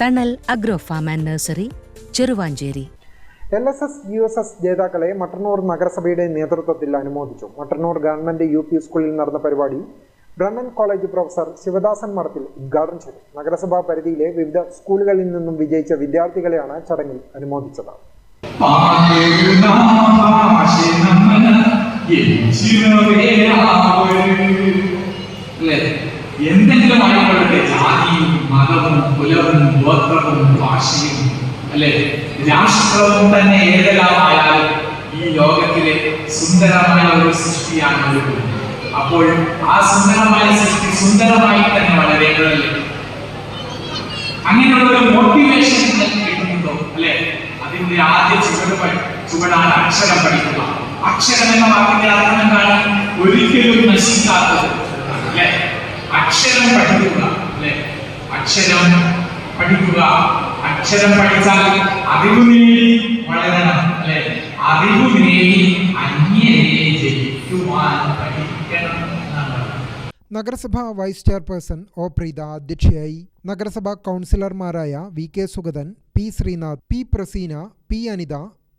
Thanal agro farm and nursery Cheruvanchery. L S S U S S ജേതാക്കളെ Mattannur നഗരസഭയുടെ നേതൃത്വത്തിൽ അനുമോദിച്ചു. Mattannur government U P സ്കൂളിൽ നടന്ന പരിപാടി ബ്രണ്ണൻ കോളേജ് പ്രൊഫസർ ശിവദാസൻ മഠത്തിൽ ഉദ്ഘാടനം ചെയ്തു. നഗരസഭാ പരിധിയിലെ വിവിധ സ്കൂളുകളിൽ നിന്നും വിജയിച്ച വിദ്യാർത്ഥികളെയാണ് ചടങ്ങിൽ അനുമോദിച്ചത്. അല്ലേ മതവും കുലവും ഗോത്രവും ഭാഷയും അല്ലെ? രാഷ്ട്രവും തന്നെ ഏതെല്ലാമായാലും ഈ ലോകത്തിലെ സുന്ദരമായ ഒരു സൃഷ്ടിയാണ് ഒരു അപ്പോൾ ആ സുന്ദരമായ സൃഷ്ടി സുന്ദരമായി തന്നെ വളരേണ്ടതല്ലേ അങ്ങനെയുള്ള ഒരു മോട്ടിവേഷൻ കിട്ടുന്നുണ്ടോ അല്ലെ? അതിന്റെ ആദ്യ ചുവട് ചുവടാണ് അക്ഷരം പഠിക്കുക. അക്ഷരം എന്ന വാക്കിന്റെ അർത്ഥം എന്താണ്? ഒരിക്കലും നശിക്കാത്തത്. അല്ലെ? അക്ഷരം പഠിക്കുക. അക്ഷരം പഠിക്കുക. അക്ഷരം പഠിച്ചാൽ അറിവ് നേടി വളരണം അല്ലെ? അറിവ് നേടി അന്യരെ ജയിക്കുവാൻ പഠിക്കണം നഗരസഭാ വൈസ് ചെയർപേഴ്സൺ ഒ പ്രീത അധ്യക്ഷയായി. നഗരസഭാ കൗൺസിലർമാരായ V K Sugathan P Sreenath P Praseena P Anitha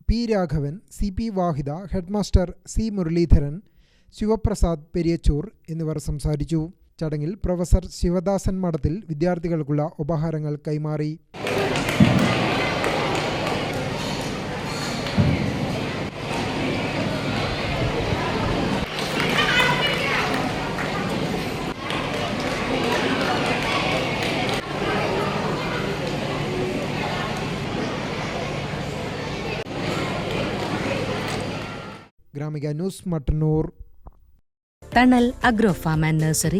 P Raghavan C P Vahida headmaster C Muraleedharan Sivaprasad Periyachur എന്നിവർ സംസാരിച്ചു. ചടങ്ങിൽ പ്രൊഫസർ ശിവദാസൻ മഠത്തിൽ വിദ്യാർത്ഥികൾക്കുള്ള ഉപഹാരങ്ങൾ കൈമാറി. Gramika news Mattannur. Thanal agro farm and nursery.